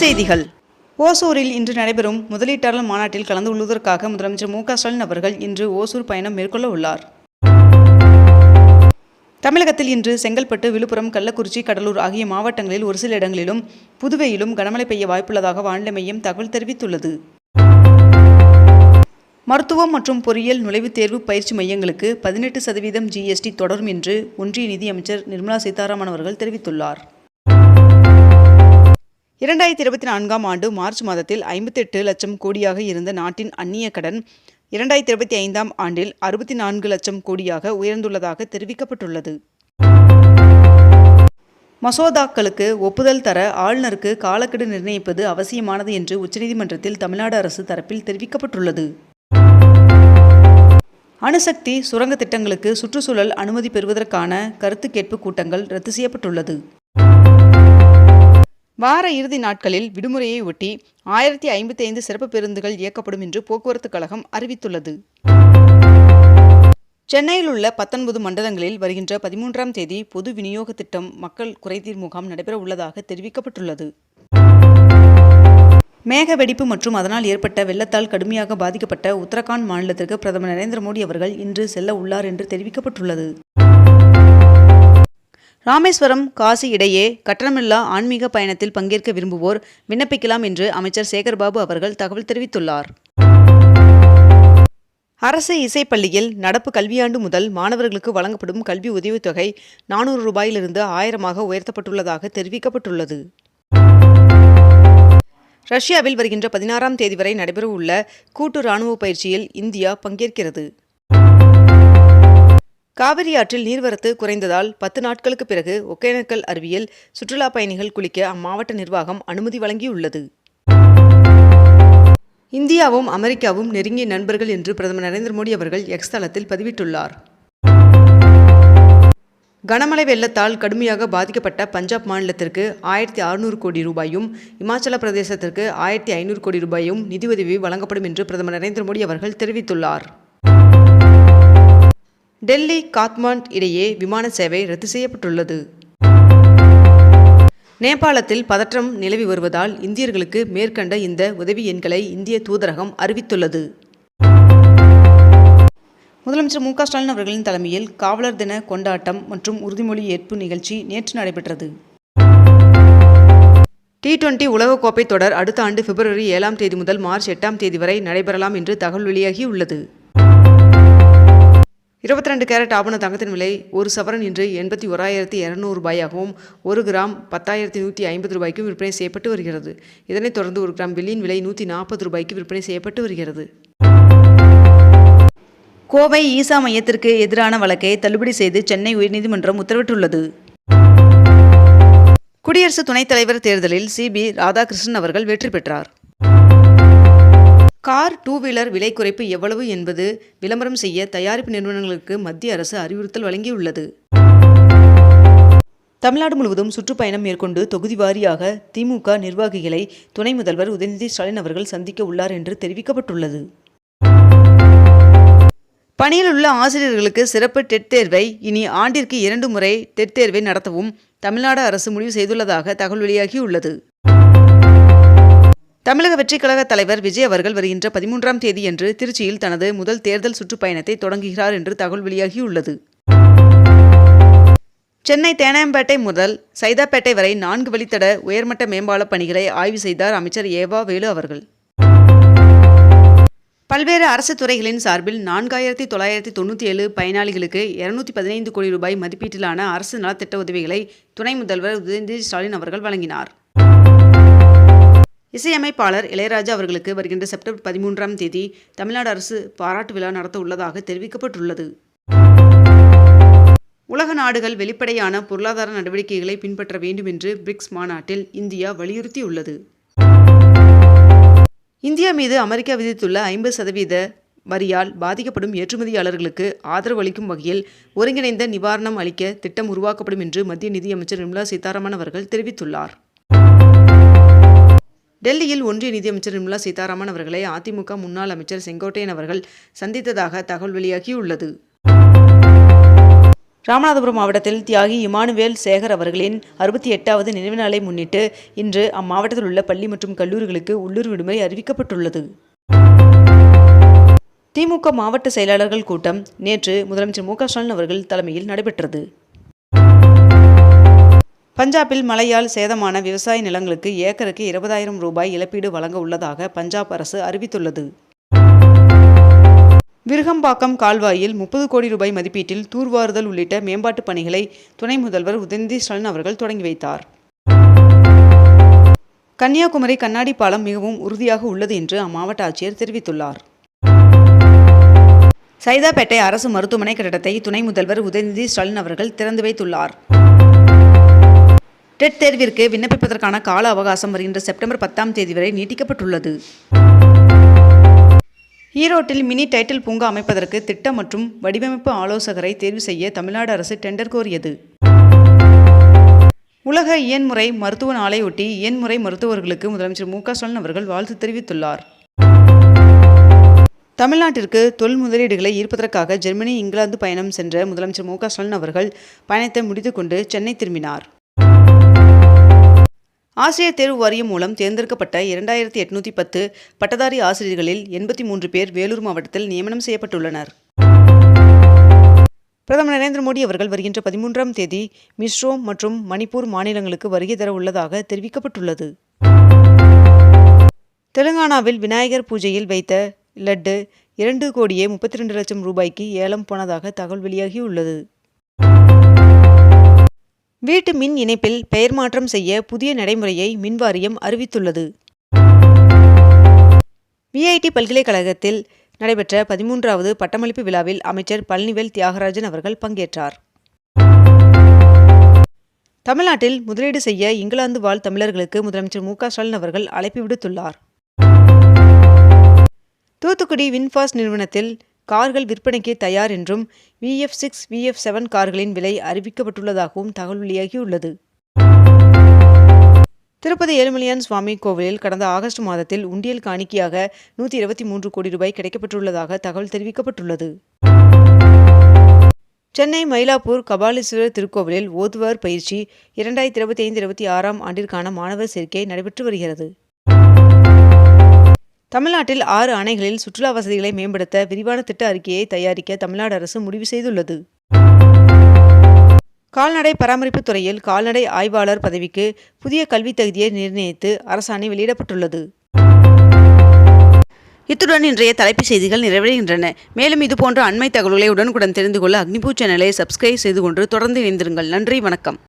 செய்திகள். ஓசூரில் இன்று நடைபெறும் முதலீட்டாளர் மாநாட்டில் கலந்து கொள்வதற்காக முதலமைச்சர் மு க ஸ்டாலின் அவர்கள் இன்று ஓசூர் பயணம் மேற்கொள்ள உள்ளார். தமிழகத்தில் இன்று செங்கல்பட்டு விழுப்புரம் கள்ளக்குறிச்சி கடலூர் ஆகிய மாவட்டங்களில் ஒரு சில இடங்களிலும் புதுவையிலும் கனமழை பெய்ய வாய்ப்புள்ளதாக வானிலை மையம் தகவல் தெரிவித்துள்ளது. மருத்துவம் மற்றும் பொறியியல் நுழைவுத் தேர்வு பயிற்சி மையங்களுக்கு பதினெட்டு சதவீதம் ஜிஎஸ்டி தொடரும் என்று ஒன்றிய நிதியமைச்சர் நிர்மலா சீதாராமன் அவர்கள் தெரிவித்துள்ளார். இரண்டாயிரத்தி இருபத்தி நான்காம் ஆண்டு மார்ச் மாதத்தில் ஐம்பத்தெட்டு லட்சம் கோடியாக இருந்த நாட்டின் அந்நிய கடன் இரண்டாயிரத்தி இருபத்தி ஐந்தாம் ஆண்டில் அறுபத்தி நான்கு லட்சம் கோடியாக உயர்ந்துள்ளதாக தெரிவிக்கப்பட்டுள்ளது. மசோதாக்களுக்கு ஒப்புதல் தர ஆளுநருக்கு காலக்கெடு நிர்ணயிப்பது அவசியமானது என்று உச்சநீதிமன்றத்தில் தமிழ்நாடு அரசு தரப்பில் தெரிவிக்கப்பட்டுள்ளது. அணுசக்தி சுரங்க திட்டங்களுக்கு சுற்றுச்சூழல் அனுமதி பெறுவதற்கான கருத்து கேட்பு கூட்டங்கள் ரத்து செய்யப்பட்டுள்ளது. வார இறுதி நாட்களில் விடுமுறையை ஒட்டி ஆயிரத்தி ஐம்பத்தி ஐந்து சிறப்பு பேருந்துகள் இயக்கப்படும் என்று போக்குவரத்து கழகம் அறிவித்துள்ளது. சென்னையில் உள்ள பத்தொன்பது மண்டலங்களில் வருகின்ற பதிமூன்றாம் தேதி பொது விநியோக திட்டம் மக்கள் குறைதீர் முகாம் நடைபெற உள்ளதாக தெரிவிக்கப்பட்டுள்ளது. மேக வெடிப்பு மற்றும் அதனால் ஏற்பட்ட வெள்ளத்தால் கடுமையாக பாதிக்கப்பட்ட உத்தரகாண்ட் மாநிலத்திற்கு பிரதமர் நரேந்திர மோடி அவர்கள் இன்று செல்ல உள்ளார் என்று தெரிவிக்கப்பட்டுள்ளது. ராமேஸ்வரம் காசி இடையே கட்டணமில்லா ஆன்மீக பயணத்தில் பங்கேற்க விரும்புவோர் விண்ணப்பிக்கலாம் என்று அமைச்சர் சேகர்பாபு அவர்கள் தகவல் தெரிவித்துள்ளார். அரசு இசைப்பள்ளியில் நடப்பு கல்வியாண்டு முதல் மாணவர்களுக்கு வழங்கப்படும் கல்வி உதவித்தொகை நானூறு ரூபாயிலிருந்து ஆயிரமாக உயர்த்தப்பட்டுள்ளதாக தெரிவிக்கப்பட்டுள்ளது. ரஷ்யாவில் வருகின்ற பதினாறாம் தேதி வரை நடைபெறவுள்ள கூட்டு ராணுவ பயிற்சியில் இந்தியா பங்கேற்கிறது. காவிரி ஆற்றில் நீர்வரத்து குறைந்ததால் பத்து நாட்களுக்கு பிறகு ஒகேனக்கல் அருவியில் சுற்றுலா பயணிகள் குளிக்க அம்மாவட்ட நிர்வாகம் அனுமதி வழங்கியுள்ளது. இந்தியாவும் அமெரிக்காவும் நெருங்கிய நண்பர்கள் என்று பிரதமர் நரேந்திர மோடி அவர்கள் எக்ஸ் தளத்தில் பதிவிட்டுள்ளார். கனமழை வெள்ளத்தால் கடுமையாக பாதிக்கப்பட்ட பஞ்சாப் மாநிலத்திற்கு ஆயிரத்தி அறுநூறு கோடி ரூபாயும் இமாச்சல பிரதேசத்திற்கு ஆயிரத்தி ஐநூறு கோடி ரூபாயும் நிதி உதவி வழங்கப்படும் என்று பிரதமர் நரேந்திர மோடி அவர்கள் தெரிவித்துள்ளார். டெல்லி காத்மாண்ட் இடையே விமான சேவை ரத்து செய்யப்பட்டுள்ளது. நேபாளத்தில் பதற்றம் நிலவி வருவதால் இந்தியர்களுக்கு மேற்கண்ட இந்த உதவி எண்களை இந்திய தூதரகம் அறிவித்துள்ளது. முதலமைச்சர் மு ஸ்டாலின் அவர்களின் தலைமையில் காவலர் தின கொண்டாட்டம் மற்றும் உறுதிமொழி ஏற்பு நிகழ்ச்சி நேற்று நடைபெற்றது. டி டுவெண்டி உலகக்கோப்பை தொடர் அடுத்த ஆண்டு பிப்ரவரி ஏழாம் தேதி முதல் மார்ச் எட்டாம் தேதி வரை நடைபெறலாம் என்று தகவல் வெளியாகியுள்ளது. இருபத்தி ரெண்டு கேரட் ஆபண தங்கத்தின் விலை ஒரு சவரன் இன்று எண்பத்தி ஓராயிரத்தி இரநூறு ரூபாயாகவும் ஒரு கிராம் பத்தாயிரத்தி நூற்றி ஐம்பது ரூபாய்க்கும் விற்பனை செய்யப்பட்டு வருகிறது. இதனைத் தொடர்ந்து ஒரு கிராம் வெள்ளியின் விலை நூற்றி நாற்பது ரூபாய்க்கு விற்பனை செய்யப்பட்டு வருகிறது. கோவை ஈசா மையத்திற்கு எதிரான வழக்கை தள்ளுபடி செய்து சென்னை உயர்நீதிமன்றம் உத்தரவிட்டுள்ளது. குடியரசு துணைத் தலைவர் தேர்தலில் சிபி ராதாகிருஷ்ணன் அவர்கள் வெற்றி பெற்றார். கார் டூ வீலர் விலை குறைப்பு எவ்வளவு என்பது விளம்பரம் செய்ய தயாரிப்பு நிறுவனங்களுக்கு மத்திய அரசு அறிவுறுத்தல் வழங்கியுள்ளது. தமிழ்நாடு முழுவதும் சுற்றுப்பயணம் மேற்கொண்டு தொகுதி வாரியாக திமுக நிர்வாகிகளை துணை முதல்வர் உதயநிதி ஸ்டாலின் அவர்கள் சந்திக்க உள்ளார் என்று தெரிவிக்கப்பட்டுள்ளது. பணியில் உள்ள ஆசிரியர்களுக்கு சிறப்பு டெட் தேர்வை இனி ஆண்டிற்கு இரண்டு முறை டெட் தேர்வை நடத்தவும் தமிழ்நாடு அரசு முடிவு செய்துள்ளதாக தகவல் வெளியாகியுள்ளது. தமிழக வெற்றிக் கழக தலைவர் விஜய் அவர்கள் வருகின்ற பதிமூன்றாம் தேதியன்று திருச்சியில் தனது முதல் தேர்தல் சுற்றுப்பயணத்தை தொடங்குகிறார் என்று தகவல் வெளியாகியுள்ளது. சென்னை தேனாம்பேட்டை முதல் சைதாப்பேட்டை வரை நான்கு வழித்தட உயர்மட்ட மேம்பால பணிகளை ஆய்வு செய்தார் அமைச்சர் ஏவா வேலு அவர்கள். பல்வேறு அரசு துறைகளின் சார்பில் நான்காயிரத்தி தொள்ளாயிரத்தி தொண்ணூற்றி ஏழு பயனாளிகளுக்கு இருநூத்தி பதினைந்து கோடி ரூபாய் மதிப்பீட்டிலான அரசு நலத்திட்ட உதவிகளை துணை முதல்வர் உதயநிதி ஸ்டாலின் அவர்கள் வழங்கினார். இசையமைப்பாளர் இளையராஜா அவர்களுக்கு வருகின்ற செப்டம்பர் பதிமூன்றாம் தேதி தமிழ்நாடு அரசு பாராட்டு விழா நடத்த உள்ளதாக தெரிவிக்கப்பட்டுள்ளது. உலக நாடுகள் வெளிப்படையான பொருளாதார நடவடிக்கைகளை பின்பற்ற வேண்டும் என்று பிரிக்ஸ் மாநாட்டில் இந்தியா வலியுறுத்தியுள்ளது. இந்தியா மீது அமெரிக்கா விதித்துள்ள ஐம்பது சதவீத வரியால் பாதிக்கப்படும் ஏற்றுமதியாளர்களுக்கு ஆதரவு அளிக்கும் வகையில் ஒருங்கிணைந்த நிவாரணம் அளிக்க திட்டம் உருவாக்கப்படும் என்று மத்திய நிதியமைச்சர் நிர்மலா சீதாராமன் அவர்கள் தெரிவித்துள்ளார். டெல்லியில் ஒன்றிய நிதியமைச்சர் நிர்மலா சீதாராமன் அவர்களை அதிமுக முன்னாள் அமைச்சர் செங்கோட்டையன் அவர்கள் சந்தித்ததாக தகவல் வெளியாகியுள்ளது. ராமநாதபுரம் மாவட்டத்தில் தியாகி இமானுவேல் சேகர் அவர்களின் அறுபத்தி எட்டாவது நினைவு நாளை முன்னிட்டு இன்று அம்மாவட்டத்தில் உள்ள பள்ளி மற்றும் கல்லூரிகளுக்கு உள்ளூர் விடுமுறை அறிவிக்கப்பட்டுள்ளது. திமுக மாவட்ட செயலாளர்கள் கூட்டம் நேற்று முதலமைச்சர் மு க ஸ்டாலின் அவர்கள் தலைமையில் நடைபெற்றது. பஞ்சாபில் மழையால் சேதமான விவசாய நிலங்களுக்கு ஏக்கருக்கு இருபதாயிரம் ரூபாய் இழப்பீடு வழங்க உள்ளதாக பஞ்சாப் அரசு அறிவித்துள்ளது. விருகம்பாக்கம் கால்வாயில் முப்பது கோடி ரூபாய் மதிப்பீட்டில் தூர்வாறுதல் உள்ளிட்ட மேம்பாட்டுப் பணிகளை துணை முதல்வர் உதயநிதி ஸ்டாலின் அவர்கள் தொடங்கி வைத்தார். கன்னியாகுமரி கண்ணாடி பாலம் மிகவும் உறுதியாக உள்ளது என்று அம்மாவட்ட ஆட்சியர் தெரிவித்துள்ளார். சைதாப்பேட்டை அரசு மருத்துவமனை கட்டடத்தை துணை முதல்வர் உதயநிதி ஸ்டாலின் அவர்கள் திறந்து வைத்துள்ளார். டெட் தேர்விற்கு விண்ணப்பிப்பதற்கான கால அவகாசம் வருகின்ற செப்டம்பர் பத்தாம் தேதி வரை நீட்டிக்கப்பட்டுள்ளது. ஈரோட்டில் மினி டைட்டில் பூங்கா அமைப்பதற்கு திட்டம் மற்றும் வடிவமைப்பு ஆலோசகரை தேர்வு செய்ய தமிழ்நாடு அரசு டெண்டர் கோரியது. உலக இயன்முறை மருத்துவ நாளையொட்டி இயன்முறை மருத்துவர்களுக்கு முதலமைச்சர் மு க ஸ்டாலின் அவர்கள் வாழ்த்து தெரிவித்துள்ளார். தமிழ்நாட்டிற்கு தொல் முதலீடுகளை ஈர்ப்பதற்காக ஜெர்மனி இங்கிலாந்து பயணம் சென்ற முதலமைச்சர் மு க ஸ்டாலின் அவர்கள் பயணத்தை முடித்துக்கொண்டு சென்னை திரும்பினார். ஆசிரியர் தேர்வு வாரியம் மூலம் தேர்ந்தெடுக்கப்பட்ட இரண்டாயிரத்தி எட்நூற்றி பத்து பட்டதாரி ஆசிரியர்களில் எண்பத்தி மூன்று பேர் வேலூர் மாவட்டத்தில் நியமனம் செய்யப்பட்டுள்ளனர். பிரதமர் நரேந்திர மோடி அவர்கள் வருகின்ற பதிமூன்றாம் தேதி மிஸ்ரோம் மற்றும் மணிப்பூர் மாநிலங்களுக்கு வருகை தர உள்ளதாக தெரிவிக்கப்பட்டுள்ளது. தெலுங்கானாவில் விநாயகர் பூஜையில் வைத்த லட்டு இரண்டு கோடியே முப்பத்தி ரெண்டு லட்சம் ரூபாய்க்கு ஏலம் போனதாக தகவல் வெளியாகியுள்ளது. வீட்டு மின் இணைப்பில் பெயர் மாற்றம் செய்ய புதிய நடைமுறையை மின் வாரியம் அறிவித்துள்ளது. விஐடி பல்கலைக்கழகத்தில் நடைபெற்ற பதிமூன்றாவது பட்டமளிப்பு விழாவில் அமைச்சர் பழனிவேல் தியாகராஜன் அவர்கள் பங்கேற்றார். தமிழ்நாட்டில் முதலீடு செய்ய இங்கிலாந்து வாழ் தமிழர்களுக்கு முதலமைச்சர் மு ஸ்டாலின் அவர்கள் அழைப்பு விடுத்துள்ளார். தூத்துக்குடி வின்ஃபாஸ்ட் நிறுவனத்தில் கார்கள் விற்பனைக்கு தயார் என்றும் விஎஃப் சிக்ஸ் விஎஃப் செவன் கார்களின் விலை அறிவிக்கப்பட்டுள்ளதாகவும் தகவல் வெளியாகியுள்ளது. திருப்பதி ஏழுமலையான் சுவாமி கோவிலில் கடந்த ஆகஸ்ட் மாதத்தில் உண்டியல் காணிக்கையாக நூற்றி இருபத்தி மூன்று கோடி ரூபாய் கிடைக்கப்பட்டுள்ளதாக தகவல் தெரிவிக்கப்பட்டுள்ளது. சென்னை மயிலாப்பூர் கபாலீஸ்வரர் திருக்கோவிலில் ஓதுவார் பயிற்சி இரண்டாயிரத்தி இருபத்தி ஐந்து இருபத்தி ஆறாம் ஆண்டிற்கான மாணவர் சேர்க்கை நடைபெற்று வருகிறது. தமிழ்நாட்டில் ஆறு அணைகளில் சுற்றுலா வசதிகளை மேம்படுத்த விரிவான திட்ட அறிக்கையை தயாரிக்க தமிழ்நாடு அரசு முடிவு செய்துள்ளது. கால்நடை பராமரிப்பு துறையில் கால்நடை ஆய்வாளர் பதவிக்கு புதிய கல்வித் தகுதியை நிர்ணயித்து அரசாணை வெளியிடப்பட்டுள்ளது. இத்துடன் இன்றைய தலைப்புச் செய்திகள் நிறைவடைகின்றன. மேலும் இதுபோன்ற அண்மை தகவல்களை உடனுக்குடன் தெரிந்து கொள்ள அக்னிபூ சேனலை சப்ஸ்கிரைப் செய்து கொண்டு தொடர்ந்து இணைந்திருங்கள். நன்றி வணக்கம்.